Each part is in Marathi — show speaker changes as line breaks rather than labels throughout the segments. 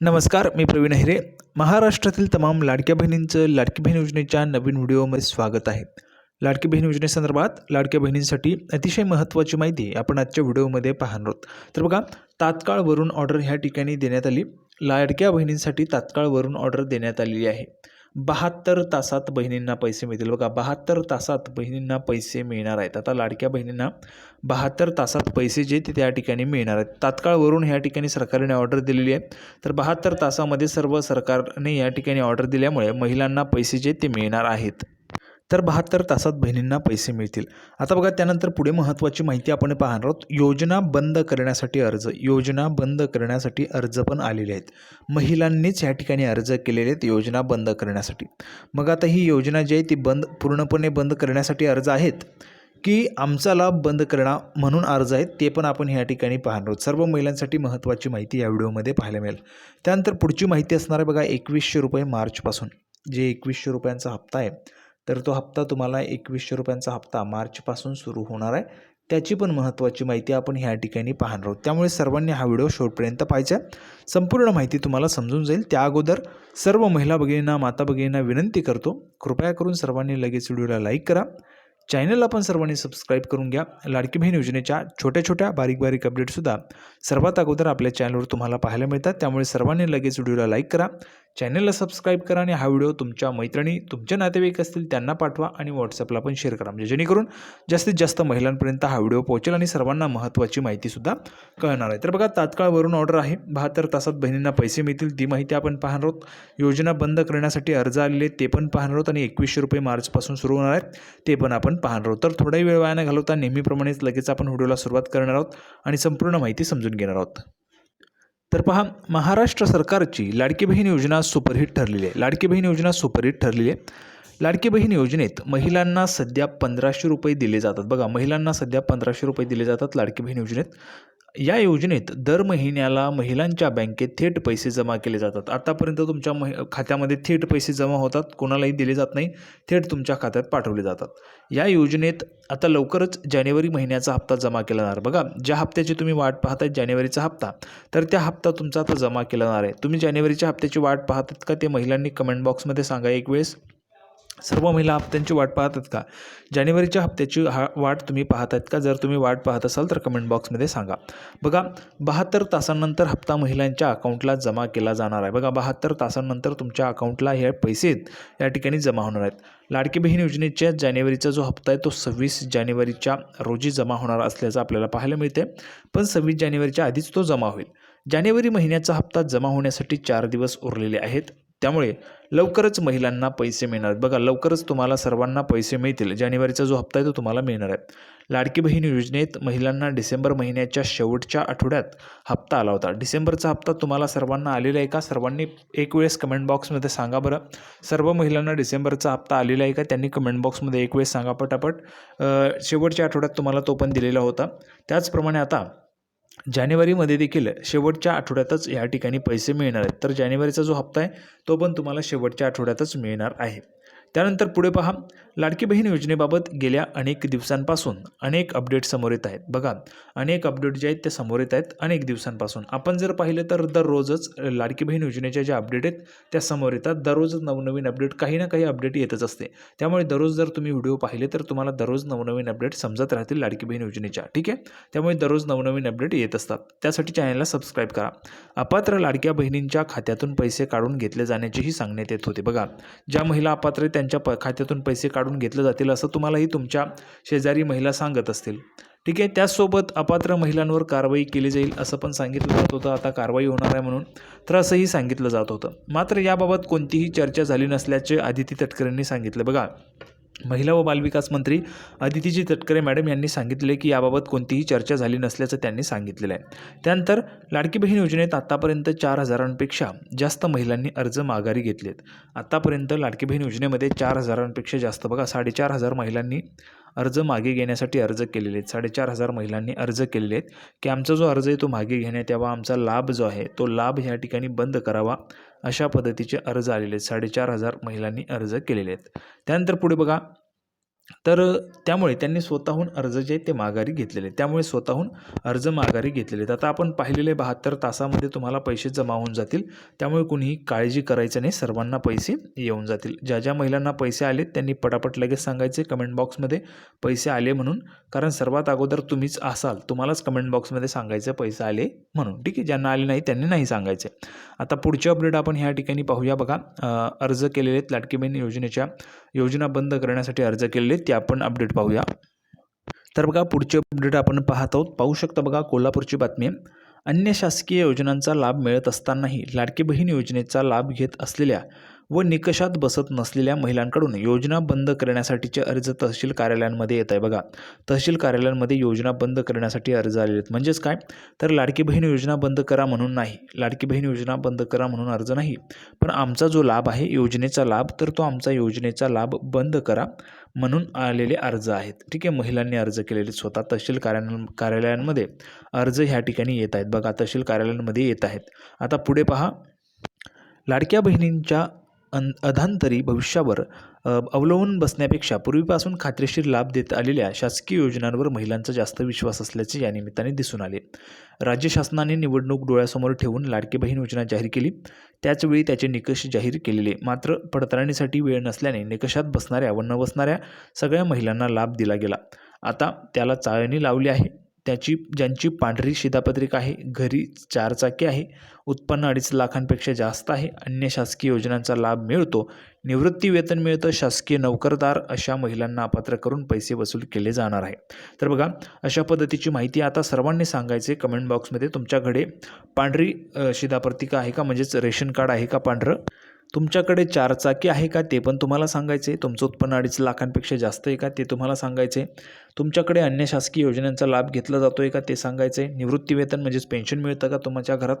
नमस्कार मी प्रवीण अहिरे. महाराष्ट्रातील तमाम लाडक्या बहिणींचं लाडकी बहीण योजनेच्या नवीन व्हिडिओमध्ये स्वागत आहे. लाडकी बहीण योजनेसंदर्भात लाडक्या बहिणींसाठी अतिशय महत्त्वाची माहिती आपण आजच्या व्हिडिओमध्ये पाहणार आहोत. तर बघा तात्काळ वरून ऑर्डर ह्या ठिकाणी देण्यात आली. लाडक्या बहिणींसाठी तात्काळ वरून ऑर्डर देण्यात आलेली आहे. बहात्तर तासात बहिणींना पैसे मिळतील. बघा बहात्तर तासात बहिणींना पैसे मिळणार आहेत. आता लाडक्या बहिणींना बहात्तर तासात पैसे जे ते त्या ठिकाणी मिळणार आहेत. तात्काळ वरून ह्या ठिकाणी सरकारने ऑर्डर दिलेली आहे. तर बहात्तर तासामध्ये सर्व सरकारने या ठिकाणी ऑर्डर दिल्यामुळे महिलांना पैसे जे ते मिळणार आहेत. तर बहात्तर तासात बहिणींना पैसे मिळतील. आता बघा त्यानंतर पुढे महत्त्वाची माहिती आपण पाहणार आहोत. योजना बंद करण्यासाठी अर्ज. योजना बंद करण्यासाठी अर्ज पण आलेले आहेत. महिलांनीच या ठिकाणी अर्ज केलेले आहेत योजना बंद करण्यासाठी. मग आता ही योजना जी आहे ती बंद पूर्णपणे बंद करण्यासाठी अर्ज आहेत? की आमचा लाभ बंद करणं म्हणून अर्ज आहेत ते पण आपण ह्या ठिकाणी पाहणार आहोत. सर्व महिलांसाठी महत्त्वाची माहिती या व्हिडिओमध्ये पाहायला मिळेल. त्यानंतर पुढची माहिती असणार आहे बघा एकवीसशे रुपये मार्चपासून. जे एकवीसशे रुपयांचा हप्ता आहे तर तो हप्ता तुम्हाला एकवीसशे रुपयांचा हप्ता मार्चपासून सुरू होणार आहे. त्याची पण महत्त्वाची माहिती आपण ह्या ठिकाणी पाहणार आहोत. त्यामुळे सर्वांनी हा व्हिडिओ शेवटपर्यंत पाहायचा आहे. संपूर्ण माहिती तुम्हाला समजून जाईल. त्या अगोदर सर्व महिला भगिनींना माता भगिनींना विनंती करतो कृपया करून सर्वांनी लगेच व्हिडिओला लाईक करा. चॅनलला पण सर्वांनी सबस्क्राईब करून घ्या. लाडकी बहीण योजनेच्या छोट्या छोट्या बारीक बारीक अपडेटसुद्धा सर्वात अगोदर आपल्या चॅनलवर तुम्हाला पाहायला मिळतात. त्यामुळे सर्वांनी लगेच व्हिडिओला लाईक करा. चॅनलला सबस्क्राईब करा आणि हा व्हिडिओ तुमच्या मैत्रिणी तुमचे नातेवाईक असतील त्यांना पाठवा आणि व्हॉट्सअपला पण शेअर करा. म्हणजे जेणेकरून जास्तीत जास्त महिलांपर्यंत हा व्हिडिओ पोहोचेल आणि सर्वांना महत्त्वाची माहितीसुद्धा कळणार आहे. तर बघा तात्काळ वरून ऑर्डर आहे. बहात्तर तासात बहिणींना पैसे मिळतील. ती माहिती आपण पाहणार आहोत. योजना बंद करण्यासाठी अर्ज आलेले ते पण पाहणार आहोत आणि एकवीसशे रुपये मार्चपासून सुरू होणार आहेत ते पण आपण पाहणार आहोत. तर थोडाही वेळ वाया न घालवता नेहमीप्रमाणेच लगेच आपण व्हिडिओला सुरुवात करणार आहोत आणि संपूर्ण माहिती समजून घेणार आहोत. तर पहा महाराष्ट्र सरकारची लाडकी बहीण योजना सुपरहिट ठरलेली आहे. लाडकी बहीण योजना सुपरहिट ठरलेली आहे. लाडकी बहीण योजनेत महिलांना सध्या पंधराशे रुपये दिले जातात. बघा महिलांना सध्या पंधराशे रुपये दिले जातात लाडकी बहीण योजनेत. या योजनेत दर महिन्याला महिलांच्या बँकेत थेट पैसे जमा केले जातात. आतापर्यंत तुमच्या महि खात्यामध्ये थेट पैसे जमा होतात कोणालाही दिले जात नाही थेट तुमच्या खात्यात पाठवले जातात. या योजनेत आता लवकरच जानेवारी महिन्याचा हप्ता जमा केला जाणार. बघा ज्या हप्त्याची तुम्ही वाट पाहताय जानेवारीचा हप्ता तर त्या हप्ता तुमचा आता जमा केला जाणार आहे. तुम्ही जानेवारीच्या हप्त्याची वाट पाहतात का ते महिलांनी कमेंट बॉक्समध्ये सांगा एक वेळेस. सर्व महिला हप्त्यांची वाट पाहतात का? जानेवारीच्या हप्त्याची हा वाट तुम्ही पाहत आहेत का? जर तुम्ही वाट पाहत असाल तर कमेंट बॉक्समध्ये सांगा. बघा बहात्तर तासांनंतर हप्ता महिलांच्या अकाउंटला जमा केला जाणार आहे. बघा बहात्तर तासांनंतर तुमच्या अकाउंटला हे पैसे या ठिकाणी जमा होणार आहेत. लाडकी बहीण योजनेच्या जानेवारीचा जो हप्ता आहे तो सव्वीस जानेवारीच्या रोजी जमा होणार असल्याचं आपल्याला पाहायला मिळते पण सव्वीस जानेवारीच्या आधीच तो जमा होईल. जानेवारी महिन्याचा हप्ता जमा होण्यासाठी चार दिवस उरलेले आहेत. त्यामुळे लवकरच महिलांना पैसे मिळणार. आहेत बघा लवकरच तुम्हाला सर्वांना पैसे मिळतील. जानेवारीचा जो हप्ता आहे तो तुम्हाला मिळणार आहे. लाडकी बहीण योजनेत महिलांना डिसेंबर महिन्याच्या शेवटच्या आठवड्यात हप्ता आला होता. डिसेंबरचा हप्ता तुम्हाला सर्वांना आलेला आहे का? सर्वांनी एक वेळेस कमेंट बॉक्समध्ये सांगा बरं. सर्व महिलांना डिसेंबरचा हप्ता आलेला आहे का? त्यांनी कमेंट बॉक्समध्ये एक वेळेस सांगा पटापट. शेवटच्या आठवड्यात तुम्हाला तो पण दिलेला होता. त्याचप्रमाणे आता जानेवारीमध्ये देखील शेवटच्या आठवड्यातच या ठिकाणी पैसे मिळणार आहेत. तर जानेवारीचा जो हप्ता आहे तो पण तुम्हाला शेवटच्या आठवड्यातच मिळणार आहे. त्यानंतर पुढे पहा. लाडकी बहीण योजनेबाबत गेल्या अनेक दिवसांपासून अनेक अपडेट समोर येत आहेत. बघा अनेक अपडेट जे आहेत ते समोर येत आहेत अनेक दिवसांपासून. आपण जर पाहिलं तर दररोजच लाडकी बहीण योजनेच्या ज्या अपडेट आहेत त्या समोर येतात. दररोजच नवनवीन अपडेट काही ना काही अपडेट येतच असते. त्यामुळे दररोज जर तुम्ही व्हिडिओ पाहिले तर तुम्हाला दररोज नवनवीन अपडेट समजत राहतील लाडकी बहीण योजनेच्या. ठीक आहे? त्यामुळे दररोज नवनवीन अपडेट येत असतात. त्यासाठी चॅनलला सबस्क्राईब करा. अपात्र लाडक्या बहिणींच्या खात्यातून पैसे काढून घेतले जाण्याचीही सांगण्यात येत होते. बघा ज्या महिला अपात्र आहेत त्यांच्या प खात्यातून पैसे काढून घेतले जातील असं तुम्हालाही तुमच्या शेजारी महिला सांगत असतील. ठीक आहे? त्याचसोबत अपात्र महिलांवर कारवाई केली जाईल असं पण सांगितलं जात होतं. आता कारवाई होणार आहे म्हणून तर असंही सांगितलं जात होतं. मात्र याबाबत कोणतीही चर्चा झाली नसल्याचे आदिती तटकरेंनी सांगितलं. बघा महिला व बालविकास मंत्री अदितीजी तटकरे मॅडम यांनी सांगितले की याबाबत कोणतीही चर्चा झाली नसल्याचं त्यांनी सांगितलेलं आहे. त्यानंतर लाडकी बहीण योजनेत आत्तापर्यंत चार हजारांपेक्षा जास्त महिलांनी अर्ज माघारी घेतलेत. आत्तापर्यंत लाडकी बहीण योजनेमध्ये चार हजारांपेक्षा जास्त बघा साडेचार हजार महिलांनी अर्ज मागे घेण्यासाठी अर्ज केलेले आहेत. साडेचार हजार महिलांनी अर्ज केलेले आहेत की आमचा जो अर्ज आहे तो मागे घेण्यात यावा आमचा लाभ जो आहे तो लाभ ह्या ठिकाणी बंद करावा अशा पद्धतीचे अर्ज आलेले आहेत. साडेचार हजार महिलांनी अर्ज केलेले आहेत. त्यानंतर पुढे बघा तर त्यामुळे त्यांनी स्वतःहून अर्ज जे आहेत ते माघारी घेतलेले त्यामुळे स्वतःहून अर्ज माघारी घेतलेले आहेत. आता आपण पाहिलेले बहात्तर तासामध्ये तुम्हाला पैसे जमा होऊन जातील. त्यामुळे कुणीही काळजी करायचं नाही. सर्वांना पैसे येऊन जातील. ज्या ज्या महिलांना पैसे आले त्यांनी पटापट लगेच सांगायचे कमेंट बॉक्समध्ये पैसे आले म्हणून. कारण सर्वात अगोदर तुम्हीच असाल तुम्हालाच कमेंट बॉक्समध्ये सांगायचं पैसे आले म्हणून. ठीक आहे ज्यांना आले नाही त्यांनी नाही सांगायचे. आता पुढचे अपडेट आपण ह्या ठिकाणी पाहूया बघा. अर्ज केलेले आहेत लाडकी बहीण योजनेच्या योजना बंद करण्यासाठी अर्ज केलेले ते आपण अपडेट पाहूया. तर बघा पुढचे अपडेट आपण पाहत आहोत. पाहू शकता बघा कोल्हापूरची बातमी अन्य शासकीय योजनांचा लाभ मिळत असतानाही लाडकी बहीण योजनेचा लाभ घेत असलेल्या व निकषात बसत नसलेल्या महिलांकडून योजना बंद करण्यासाठीचे अर्ज तहसील कार्यालयांमध्ये येत आहे. बघा तहसील कार्यालयांमध्ये योजना बंद करण्यासाठी अर्ज आलेले आहेत. म्हणजेच काय? तर लाडकी बहीण योजना बंद करा म्हणून नाही. लाडकी बहीण योजना बंद करा म्हणून अर्ज नाही. पण आमचा जो लाभ आहे योजनेचा लाभ तर तो आमचा योजनेचा लाभ बंद करा म्हणून आलेले अर्ज आहेत. ठीक आहे? महिलांनी अर्ज केलेले स्वतः तहसील कार्यालय कार्यालयांमध्ये अर्ज ह्या ठिकाणी येत आहेत. बघा तहसील कार्यालयांमध्ये येत आहेत. आता पुढे पहा. लाडक्या बहिणींच्या अन अधांतरी भविष्यावर अवलंबून बसण्यापेक्षा पूर्वीपासून खात्रीशीर लाभ देत आलेल्या शासकीय योजनांवर महिलांचा जास्त विश्वास असल्याचे या निमित्ताने दिसून आले. राज्य शासनाने निवडणूक डोळ्यासमोर ठेवून लाडकी बहीण योजना जाहीर केली. त्याचवेळी त्याचे निकष जाहीर केलेले. मात्र पडताळणीसाठी वेळ नसल्याने निकषात बसणाऱ्या व न बसणाऱ्या सगळ्या महिलांना लाभ दिला गेला. आता त्याला चाळणी लावली आहे. त्याची ज्यांची पांढरी शिधापत्रिका आहे घरी चारचाकी आहे उत्पन्न अडीच लाखांपेक्षा जास्त आहे अन्य शासकीय योजनांचा लाभ मिळतो निवृत्ती वेतन मिळतं शासकीय नोकरदार अशा महिलांना अपात्र करून पैसे वसूल केले जाणार आहे. तर बघा अशा पद्धतीची माहिती आता सर्वांनी सांगायचे कमेंट बॉक्समध्ये तुमच्याकडे पांढरी शिधापत्रिका आहे का? म्हणजेच रेशन कार्ड आहे का पांढरं? तुमच्याकडे चारचाकी आहे का? ते पण तुम्हाला सांगायचे. तुमचं उत्पन्न अडीच लाखांपेक्षा जास्त आहे का? ते तुम्हाला सांगायचे. तुमच्याकडे अन्य शासकीय योजनांचा लाभ घेतला जातो आहे का? ते सांगायचं. आहे म्हणजेच पेन्शन मिळतं का तुमच्या घरात?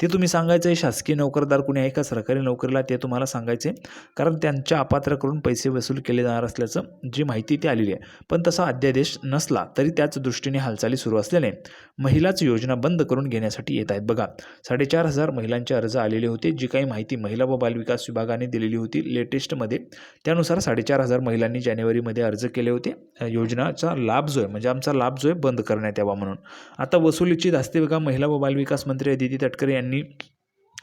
ते तुम्ही सांगायचं. आहे शासकीय नोकरदार कुणी आहे का? सरकारी नोकरीला ते तुम्हाला सांगायचे. कारण त्यांच्या अपात्राकडून पैसे वसूल केले जाणार असल्याचं जी माहिती ती आलेली आहे. पण तसा अध्यादेश नसला तरी त्याच दृष्टीने हालचाली सुरू असल्याने महिलाच योजना बंद करून घेण्यासाठी येत आहेत. बघा साडेचार हजार महिलांचे अर्ज आलेले होते. जी काही माहिती महिला व बालविकास विकास विभागाने दिलेली होती. लेटेस्टमध्ये त्यानुसार साडेचार हजार महिलांनी जानेवारीमध्ये अर्ज केले होते. योजनाचा लाभ जो आहे म्हणजे आमचा लाभ जो आहे बंद करण्यात यावा म्हणून. आता वसुलीची धास्ती बघा महिला व बालविकास मंत्री अदिती तटकरे यांनी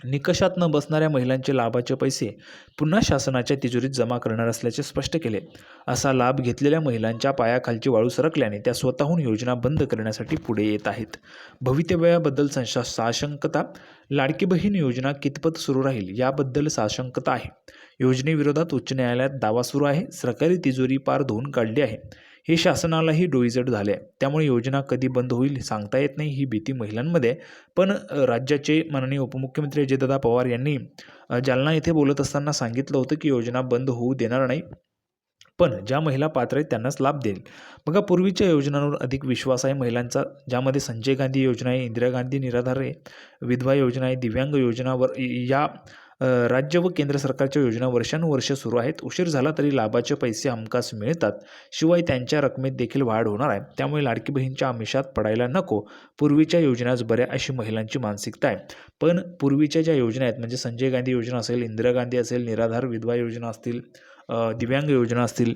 निकषात न बसणाऱ्या महिलांचे लाभाचे पैसे पुन्हा शासनाच्या तिजोरीत जमा करणार असल्याचे स्पष्ट केले. असा लाभ घेतलेल्या महिलांच्या पायाखालची वाळू सरकल्याने त्या स्वतःहून योजना बंद करण्यासाठी पुढे येत आहेत. भवितव्याबद्दल संशा साशंकता लाडकी बहीण योजना कितपत सुरू राहील याबद्दल साशंकता आहे. योजनेविरोधात उच्च न्यायालयात दावा सुरू आहे. सरकारी तिजोरी पार धुवून काढली आहे. हे शासनालाही डोईजड झाले. आहे त्यामुळे योजना कधी बंद होईल सांगता येत नाही. ही भीती महिलांमध्ये. पण राज्याचे माननीय उपमुख्यमंत्री अजितदादा पवार यांनी जालना येथे बोलत असताना सांगितलं होतं की योजना बंद होऊ देणार नाही. पण ज्या महिला पात्र आहेत त्यांनाच लाभ देईल. बघा पूर्वीच्या योजनांवर अधिक विश्वास आहे महिलांचा. ज्यामध्ये संजय गांधी योजना आहे इंदिरा गांधी निराधार आहे विधवा योजना आहे दिव्यांग योजनावर या राज्य व केंद्र सरकारच्या योजना वर्षानुवर्ष सुरू आहेत. उशीर झाला तरी लाभाचे पैसे हमखास मिळतात. शिवाय त्यांच्या रकमेत देखील वाढ होणार आहे. त्यामुळे लाडकी बहीणच्या आमिषात पडायला नको. पूर्वीच्या योजनाच बऱ्या अशी महिलांची मानसिकता आहे. पण पूर्वीच्या ज्या योजना आहेत म्हणजे संजय गांधी योजना असेल इंदिरा गांधी असेल निराधार विधवा योजना असतील दिव्यांग योजना असतील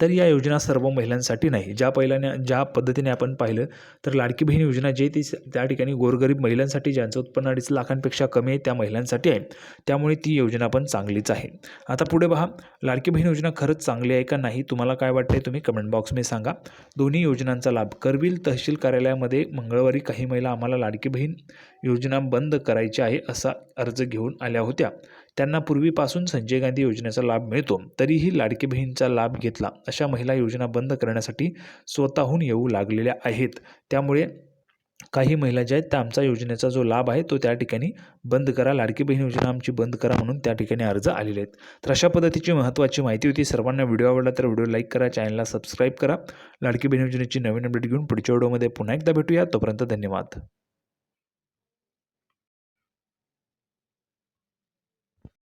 तर या योजना सर्व महिलांसाठी नाही. ज्या पहिल्याने ज्या पद्धतीने आपण पाहिलं तर लाडकी बहीण योजना जे ती स- त्या ठिकाणी गोरगरीब महिलांसाठी ज्यांचं उत्पन्न अडीच लाखांपेक्षा कमी आहे त्या महिलांसाठी आहे. त्यामुळे ती योजना पण चांगलीच आहे. आता पुढे पहा लाडकी बहीण योजना खरंच चांगली आहे का नाही तुम्हाला काय वाटते तुम्ही कमेंट बॉक्समध्ये सांगा. दोन्ही योजनांचा लाभ करवील तहसील कार्यालयामध्ये मंगळवारी काही महिला आम्हाला लाडकी बहीण योजना बंद करायची आहे असा अर्ज घेऊन आल्या होत्या. त्यांना पूर्वीपासून संजय गांधी योजनेचा लाभ मिळतो तरीही लाडकी बहीणचा लाभ घेतला अशा महिला योजना बंद करण्यासाठी स्वतःहून येऊ लागलेल्या आहेत. त्यामुळे काही महिला ज्या आहेत त्या आमचा योजनेचा जो लाभ आहे तो त्या ठिकाणी बंद करा. लाडकी बहीण योजना आमची बंद करा म्हणून त्या ठिकाणी अर्ज आलेले आहेत. तर अशा पद्धतीची महत्त्वाची माहिती होती. सर्वांना व्हिडिओ आवडला तर व्हिडिओ लाईक करा चॅनलला सबस्क्राईब करा. लाडकी बहीण योजनेची नवीन अपडेट घेऊन पुढच्या व्हिडिओमध्ये पुन्हा एकदा भेटूया. तोपर्यंत धन्यवाद.